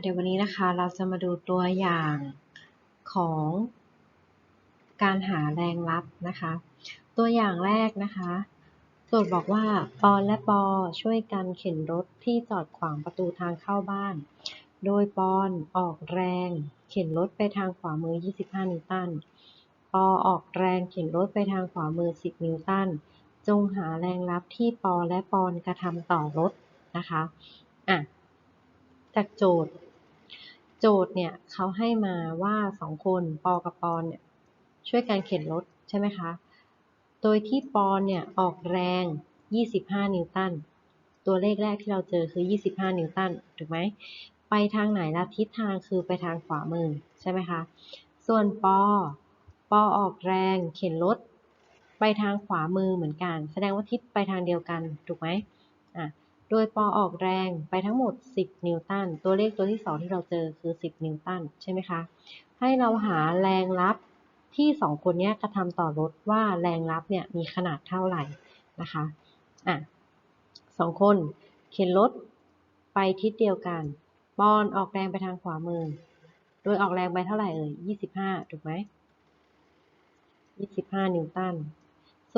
เดี๋ยววันนี้นะคะเราจะมาดูตัวอย่างของการหาแรงลับนะคะ ตัวอย่างแรกนะคะโจทย์บอกว่าปอนและปอช่วยกันเข็นรถที่จอดขวางประตูทางเข้าบ้าน โดยปอนออกแรงเข็นรถไปทางขวามือ 25 นิวตัน ปอออกแรงเข็นรถไปทางขวามือ 10 นิวตัน จงหาแรงลับที่ปอและปอนกระทำต่อรถนะคะ อะ จากโจทย์ โจทย์เนี่ยเขาให้มาว่าสองคนปอกับปอนเนี่ยช่วยกันเข็นรถใช่ไหมคะ โดยที่ปอนเนี่ยออกแรง 25 นิวตัน ตัวเลขแรกที่เราเจอคือ 25 นิวตัน ถูกไหม ไปทางไหนละทิศทางคือไปทางขวามือใช่ไหมคะ ส่วนปอ ปอออกแรงเข็นรถไปทางขวามือเหมือนกัน แสดงว่าทิศไปทางเดียวกัน ถูกไหม โดยปอออกแรงไปทั้งหมด 10 นิวตัน ตัวเลขตัวที่ 2 ที่เราเจอคือ 10 นิวตันใช่ไหมคะ ให้เราหาแรงลับที่ 2 คนนี้กระทำต่อรถว่าแรงลับเนี่ยมีขนาดเท่าไหร่นะคะอะสองคนเข็นรถไปทิศเดียวกันปอนออกแรงไปทางขวามือ โดยออกแรงไปเท่าไหร่เอ่ย 25 ถูกไหม 25 นิวตัน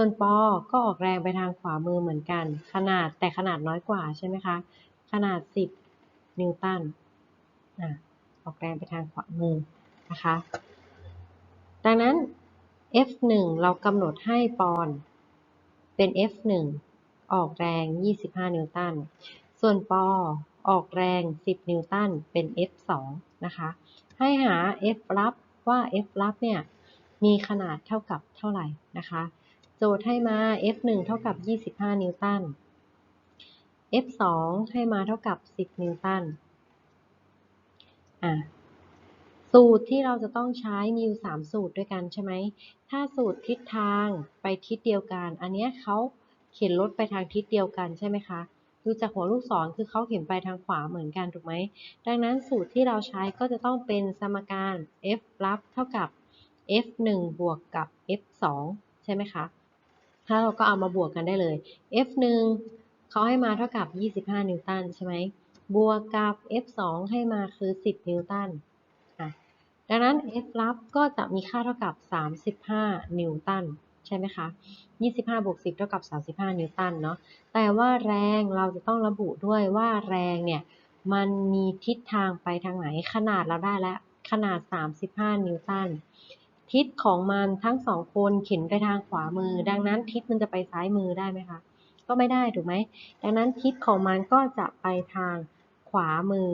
ส่วนปอก็ออกแรงไปทางขวามือเหมือนกัน ขนาดแต่ขนาดน้อยกว่าใช่ไหมคะ ขนาด 10 นิวตันออกแรงไปทางขวามือนะคะ ดังนั้น F1 เรากำหนดให้ปอนเป็น F1 ออกแรง 25 นิวตัน ส่วนปอออกแรง 10 นิวตัน เป็น F2 นะคะ ให้หา F ลับว่า F ลับเนี่ยมีขนาดเท่ากับเท่าไหร่นะคะ โจทย์ให้มา F1 เท่ากับ 25 นิวตัน F2 ให้มาเท่ากับ 10 นิวตัน อะ สูตรที่เราจะต้องใช้มีอยู่3สูตรด้วยกันใช่ไหม ถ้าสูตรทิศทางไปทิศเดียวกัน อันนี้เขาเข็นรถไปทางทิศเดียวกันใช่ไหมคะ ดูจากหัวลูกศรคือเขาเข็นไปทางขวาเหมือนกันถูกไหม ดังนั้นสูตรที่เราใช้ก็จะต้องเป็นสมการ f ลับเท่ากับ f 1บวกกับ f 2ใช่ไหมคะ ถ้าเราก็เอามาบวกกันได้เลย f 1 เขาให้มาเท่ากับ 25 นิวตันใช่ไหม บวกกับ f 2 ให้มาคือ 10 นิวตันดังนั้น F ลับก็จะมีค่าเท่ากับ 35 นิวตันใช่ไหมคะ 25 บวก 10 เท่ากับ 35 นิวตันเนาะ แต่ว่าแรงเราจะต้องระบุด้วยว่าแรงเนี่ยมันมีทิศทางไปทางไหน ขนาดเราได้แล้ว ขนาด 35 นิวตัน ทิศของมันทั้งสองคนเข็นไปทางขวามือ ดังนั้นทิศมันจะไปซ้ายมือได้ไหมคะ ก็ไม่ได้ถูกไหม ดังนั้นทิศของมันก็จะไปทางขวามือ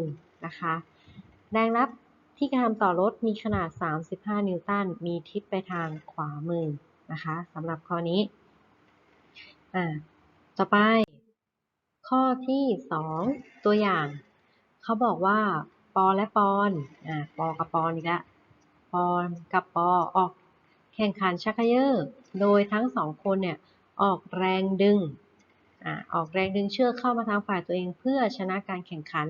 นะคะ แรงรับที่กระทำต่อรถมีขนาด 35 นิวตัน มีทิศไปทางขวามือนะคะสำหรับข้อนี้ อ่า ต่อไป ข้อที่ 2 ตัวอย่าง เขาบอกว่า ปอและปอน อ่า ปอกับปอนอีกแล้ว ปอนกับปอออกแข่งขันชักเขยอโดยทั้งสองคนเนี่ยออกแรงดึงอ่าออกแรงดึงเชือกเข้ามาทางฝ่ายตัวเองเพื่อชนะการแข่งขัน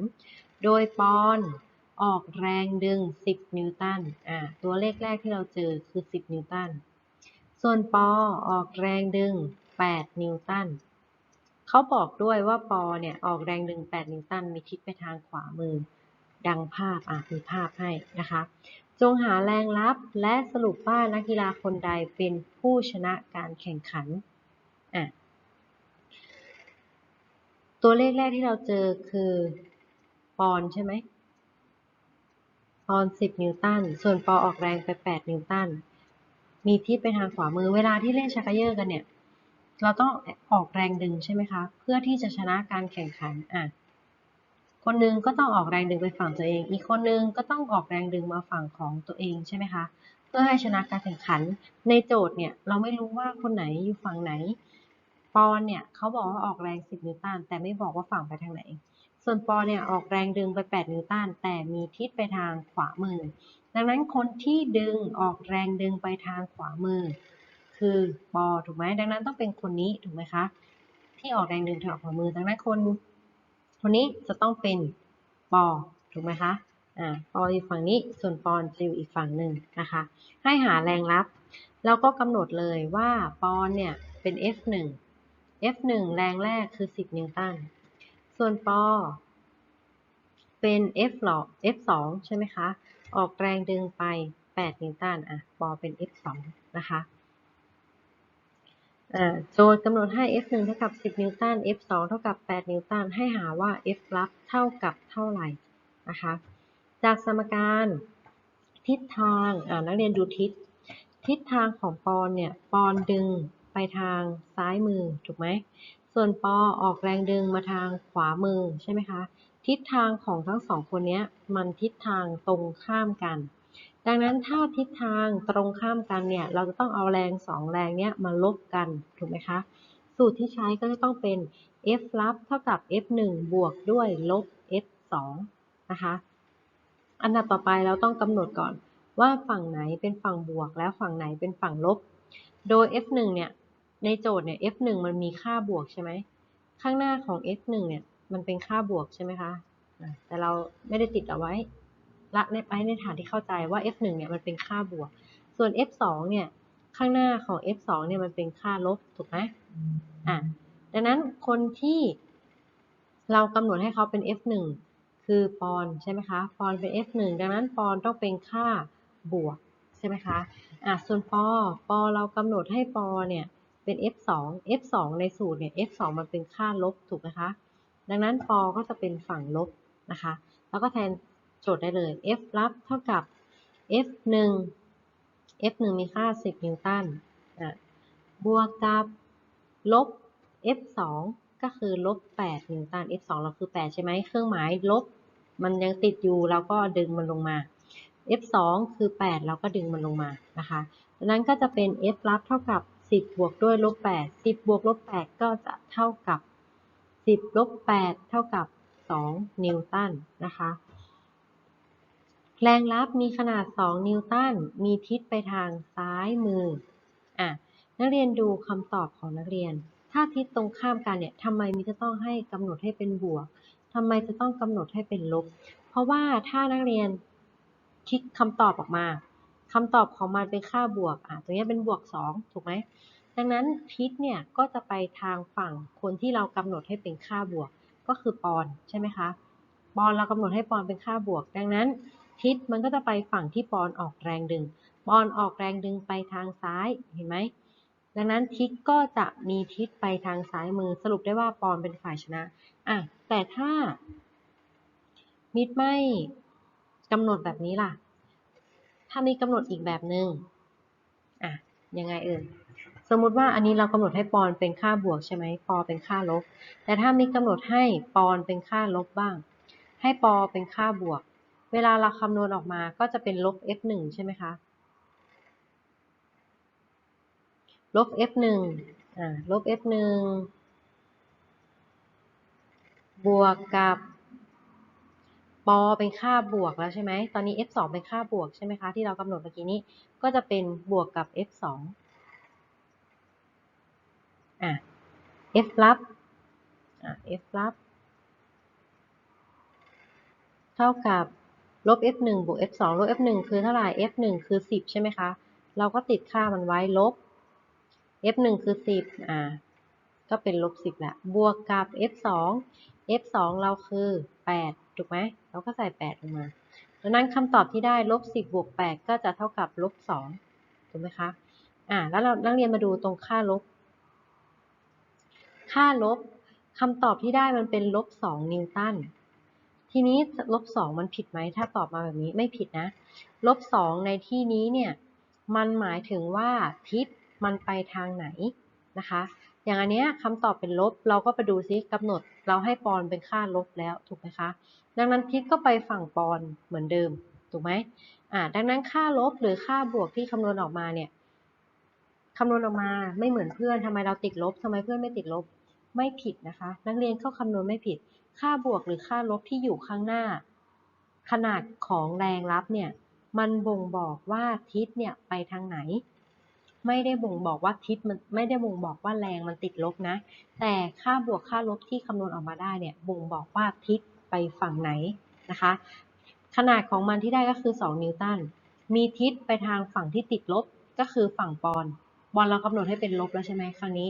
โดยปอนออกแรงดึง 10 นิวตันอ่าตัวเลขแรกที่เราเจอคือ 10 นิวตัน ส่วนปอออกแรงดึง 8 นิวตัน เขาบอกด้วยว่าปอเนี่ยออกแรงดึง 8 นิวตันมีทิศไปทางขวามือ ดังภาพอะมีภาพให้นะคะ งหาแรงลับและสรุปว่านักกีฬาคนใดเป็นผู้ชนะการแข่งขันอะตัวเลขแรกที่เราเจอคือปอนใช่ไหมปอน 10 นิวตัน ส่วนปอออกแรงไป 8 นิวตัน มีทิศไปทางขวามือ เวลาที่เล่นชักเกยอร์กันเนี่ย เราต้องออกแรงดึงใช่ไหมคะ เพื่อที่จะชนะการแข่งขัน อะ คนหนึงก็ต้องออกแรงดึงไปฝั่งตัวเอง อีกคนนึงก็ต้องออกแรงดึงมาฝั่งของตัวเองใช่ไหมคะ เพื่อให้ชนะการแข่งขัน ในโจทย์เนี่ยเราไม่รู้ว่าคนไหนอยู่ฝั่งไหน ปอนเนี่ยเขาบอกว่าออกแรง 10 นิวตัน แต่ไม่บอกว่าฝั่งไปทางไหน ส่วนปอเนี่ยออกแรงดึงไป 8 นิวตัน แต่มีทิศไปทางขวามือ ดังนั้นคนที่ดึงออกแรงดึงไปทางขวามือ คือปอถูกไหม ดังนั้นต้องเป็นคนนี้ถูกไหมคะ ที่ออกแรงดึงทางขวามือ ดังนั้นคน คนนี้จะต้องเป็นปอถูกไหมคะอ่าปออยู่ฝั่งนี้ส่วนปอนจะอยู่อีกฝั่งหนึ่งนะคะ ให้หาแรงรับแล้วก็กำหนดเลยว่าปอนเนี่ยเป็น F1 F1 แรงแรกคือ 10 นิวตัน ส่วนปอเเป็น F หลอก F 2 ใช่ไหมคะ ออกแรงดึงไป 8 นิวตัน อะ ปอเป็น F 2 นะคะ โจทย์กำหนดให้ F 1 เท่ากับ 10 นิวตัน F 2 เท่ากับ 8 นิวตัน ให้หาว่า F ลับเท่ากับเท่าไหร่นะคะ จากสมการทิศทางนักเรียนดูทิศ ทิศทางของปอนเนี่ย ปอนดึงไปทางซ้ายมือ ถูกไหม ส่วนปอออกแรงดึงมาทางขวามือใช่ไหมคะ ทิศทางของทั้งสองคนเนี้ยมันทิศทางตรงข้ามกัน ดังนั้นถ้าทิศทางตรงข้ามกันเนี่ยเราจะต้องเอาแรงสองแรงเนี้ยมาลบกันถูกไหมคะสูตรที่ใช้ก็จะต้องเป็น F ลับเท่ากับ F 1บวกด้วยลบ F 2นะคะอันดับต่อไปเราต้องกำหนดก่อนว่าฝั่งไหนเป็นฝั่งบวกแล้วฝั่งไหนเป็นฝั่งลบ โดย F 1เนี่ยในโจทย์เนี่ย F 1มันมีค่าบวกใช่ไหมข้างหน้าของ F 1เนี่ยมันเป็นค่าบวกใช่ไหมคะแต่เราไม่ได้ติดเอาไว้ ละในไปในฐานที่เข้าใจว่า F 1 เนี่ยมันเป็นค่าบวก ส่วน F 2 เนี่ยข้างหน้าของ F 2 เนี่ยมันเป็นค่าลบถูกไหมอะดังนั้นคนที่เรากำหนดให้เขาเป็น F 1 คือปอนใช่ไหมคะปอนเป็น F 1 ดังนั้นปอนต้องเป็นค่าบวกใช่ไหมคะอะส่วนปอปอเรากำหนดให้ปอเนี่ยเป็น F 2 F 2 ในสูตรเนี่ย F 2 มันเป็นค่าลบถูกไหมคะ ดังนั้นปอก็จะเป็นฝั่งลบนะคะ แล้วก็แทน โจทย์ได้เลย F ลับเท่ากับ F 1 F 1มีค่า 10 นิวตันบวกกับลบ F 2ก็คือลบ 8 นิวตัน F 2เราคือ 8 ใช่ไหมเครื่องหมายลบ มันยังติดอยู่เราก็ดึงมันลงมา F 2คือ 8 เราก็ดึงมันลงมานะคะดังนั้นก็จะเป็น F ลับเท่ากับ 10 บวกด้วยลบ 8 10 บวกลบ 8 ก็จะเท่ากับ 10 ลบ 8 เท่ากับ 2 นิวตันนะคะ แรงรับมีขนาด 2 นิวตัน มีทิศไปทางซ้ายมืออะนักเรียนดูคำตอบของนักเรียน ถ้าทิศตรงข้ามกันเนี่ยทำไมมิจะต้องให้กำหนดให้เป็นบวกทำไมจะต้องกำหนดให้เป็นลบ เพราะว่าถ้านักเรียนคิดคำตอบออกมาคำตอบของมันเป็นค่าบวกอะตรงนี้เป็นบวก 2 ถูกไหมดังนั้นทิศเนี่ยก็จะไปทางฝั่งคนที่เรากำหนดให้เป็นค่าบวกก็คือปอนใช่ไหมคะปอนเรากำหนดให้ปอนเป็นค่าบวก ดังนั้น ทิศมันก็จะไปฝั่งที่ปอนออกแรงดึง ปอนออกแรงดึงไปทางซ้ายเห็นไหมดังนั้นทิศก็จะมีทิศไปทางซ้ายมือสรุปได้ว่าปอนเป็นฝ่ายชนะอะแต่ถ้า มิดไม่กำหนดแบบนี้ล่ะ ถ้ามีกำหนดอีกแบบหนึง่งอะยังไงเอ่ยสมมุติว่าอันนี้เรากำหนดให้ปอนเป็นค่าบวกใช่ไหมปอเป็นค่าลบ แต่ถ้ามีกำหนดให้ปอนเป็นค่าลบบ้าง ให้ปอเป็นค่าบวก เวลาเราคำนวณออกมาก็จะเป็นลบ f 1 ใช่ไหมคะลบ f 1 อ่าลบ f 1 บวกกับปอเป็นค่าบวกแล้วใช่ไหม ตอนนี้ f 2 เป็นค่าบวกใช่ไหมคะ ที่เรากำหนดเมื่อกี้นี้ ก็จะเป็นบวกกับ f 2 อะ f ลับ อะ f ลับ เท่ากับ ลบ f 1 บวก f 2 ลบ f 1 คือเท่าไหร่ f 1 คือ 10 ใช่ไหมคะ เราก็ติดค่ามันไว้ลบ f 1 คือ 10 อ่า ก็เป็นลบ 10แหละ บวกกับ f 2 f 2 เราคือ 8 ถูกไหม เราก็ใส่ 8 ลงมาดังนั้นคำตอบที่ได้ลบ 10 บวก 8 ก็จะเท่ากับลบ 2 ถูกไหมคะ อ่า แล้วเรานักเรียนมาดูตรงค่าลบ ค่าลบคำตอบที่ได้มันเป็นลบ 2 นิวตัน ทีนี้ลบ2มันผิดไหม ถ้าตอบมาแบบนี้ไม่ผิดนะ ลบ2ในที่นี้เนี่ย มันหมายถึงว่าทิศมันไปทางไหนนะคะ อย่างอันเนี้ยคำตอบเป็นลบ เราก็ไปดูซิกำหนด เราให้ปอนเป็นค่าลบแล้วถูกไหมคะ ดังนั้นทิศก็ไปฝั่งปอนเหมือนเดิมถูกไหมอ่า ดังนั้นค่าลบหรือค่าบวกที่คำนวณออกมาเนี่ยคำนวณออกมาไม่เหมือนเพื่อนทำไมเราติดลบทำไมเพื่อนไม่ติดลบไม่ผิดนะคะ นักเรียนเข้าคำนวณไม่ผิด ค่าบวกหรือค่าลบที่อยู่ข้างหน้า ขนาดของแรงรับเนี่ย มันบ่งบอกว่าทิศเนี่ยไปทางไหน ไม่ได้บ่งบอกว่าทิศมันไม่ได้บ่งบอกว่าแรงมันติดลบนะ แต่ค่าบวกค่าลบที่คำนวณออกมาได้เนี่ยบ่งบอกว่าทิศไปฝั่งไหนนะคะ ขนาดของมันที่ได้ก็คือ 2 นิวตัน มีทิศไปทางฝั่งที่ติดลบก็คือฝั่งปอน บอลเรากำหนดให้เป็นลบแล้วใช่ไหมครั้งนี้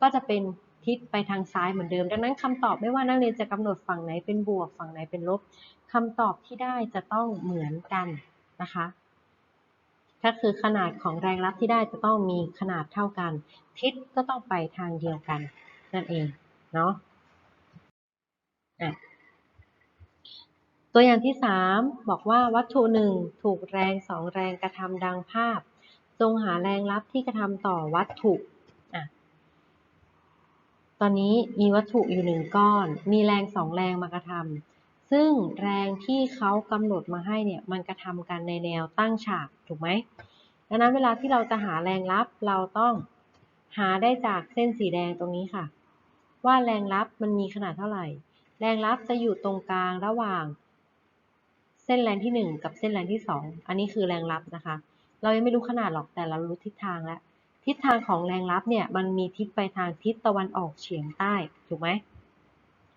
ก็จะเป็น ทิศไปทางซ้ายเหมือนเดิม ดังนั้นคำตอบไม่ว่านักเรียนจะกำหนดฝั่งไหนเป็นบวก ฝั่งไหนเป็นลบคำตอบที่ได้จะต้องเหมือนกันนะคะก็คือขนาดของแรงรับที่ได้จะต้องมีขนาดเท่ากัน ทิศก็ต้องไปทางเดียวกันนั่นเองเนาะะตัวอย่างที่ 3 บอกว่าวัตถุหนึ่งถูกแรงสองแรงกระทำดังภาพ จงหาแรงรับที่กระทำต่อวัตถุ ตอนนี้มีวัตถุอยู่หนึ่งก้อน มีแรงสองแรงมากระทำซึ่งแรงที่เขากำหนดมาให้เนี่ยมันกระทำกันในแนวตั้งฉากถูกไหมดังนั้นเวลาที่เราจะหาแรงรับเราต้องหาได้จากเส้นสีแดงตรงนี้ค่ะ ว่าแรงรับมันมีขนาดเท่าไหร่ แรงรับจะอยู่ตรงกลางระหว่าง เส้นแรงที่ 1 กับเส้นแรงที่ 2 อันนี้คือแรงรับนะคะ เรายังไม่รู้ขนาดหรอกแต่เรารู้ทิศทางแล้ว ทิศทางของแรงรับเนี่ยมันมีทิศไปทางทิศตะวันออกเฉียงใต้ถูกไหม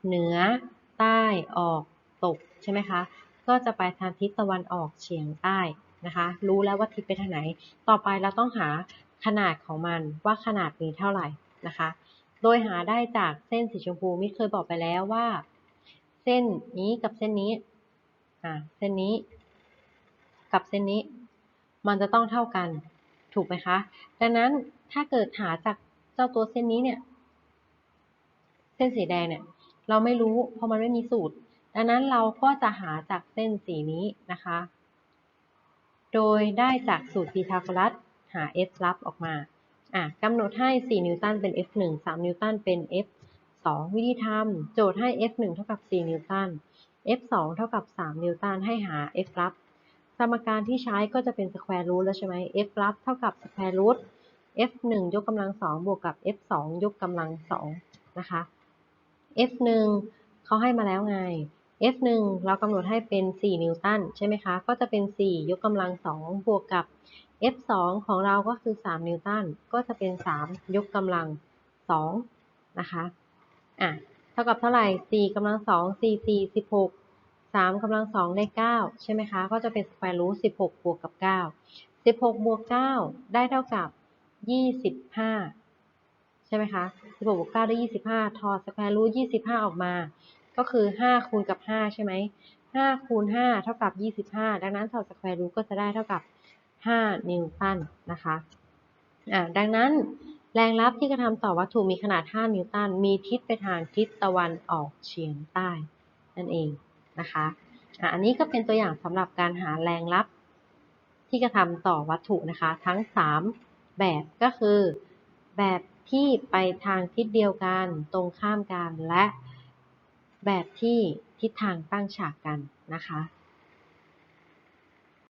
เหนือใต้ออกตกใช่ไหมคะก็จะไปทางทิศตะวันออกเฉียงใต้นะคะรู้แล้วว่าทิศไปทางไหน ต่อไปเราต้องหาขนาดของมันว่าขนาดมีเท่าไหร่นะคะ โดยหาได้จากเส้นสีชมพูมิเคยบอกไปแล้วว่า เส้นนี้กับเส้นนี้อ่าเส้นนี้ กับเส้นนี้ มันจะต้องเท่ากัน ถูกไหมคะ ดังนั้นถ้าเกิดหาจากเจ้าตัวเส้นนี้เนี่ย เส้นสีแดงเนี่ย เราไม่รู้เพราะมันไม่มีสูตร ดังนั้นเราก็จะหาจากเส้นสีนี้นะคะ โดยได้จากสูตรพีทาโกรัสหา F ลับออกมาอะกำหนดให้ 4 นิวตันเป็น F1 3 นิวตันเป็น F2 วิธีทำโจทย์ให้ F1 เท่ากับ 4 นิวตัน F2 เท่ากับ 3 นิวตันให้หา F ลับ สมการที่ใช้ก็จะเป็นสแควร์รูทแล้วใช่ไหม F ลับเท่ากับสแควร์รูท F1 ยกกำลัง2บวกกับ F2 ยกกำลัง2นะคะ F1 เขาให้มาแล้วไง F1 เรากำหนดให้เป็น 4 นิวตันใช่ไหมคะ ก็จะเป็น 4 ยกกำลัง2บวกกับ F2 ของเราก็คือ 3 นิวตัน ก็จะเป็น 3 ยกกำลัง2นะคะ อะ เท่ากับเท่าไหร่ 4กำลัง2 4 4 16 3กำลัง2ได้ 9 ใช่ไหมคะ ก็จะเป็นสแควร์รูท16 บวกกับ 9 16 บวก 9 ได้เท่ากับ 25 ใช่ไหมคะ 16 บวก 9 ได้ 25 ทอสแควร์รูท25 ออกมา ก็คือ 5 คูณกับ 5 ใช่ไหม 5 คูณ 5 เท่ากับ 25 ดังนั้นถอดสแควร์รูทก็จะได้เท่ากับ 5 นิวตันนะคะอ่าดังนั้นแรงรับที่กระทำต่อวัตถุมีขนาด 5 นิวตัน มีทิศไปทางทิศตะวันออกเฉียงใต้นั่นเอง นะคะอันนี้ก็เป็นตัวอย่างสำหรับการหาแรงรับที่กระทำต่อวัตถุนะคะ ทั้ง 3 แบบก็คือ แบบที่ไปทางทิศเดียวกันตรงข้ามกันและแบบที่ทิศทางตั้งฉากกันนะคะ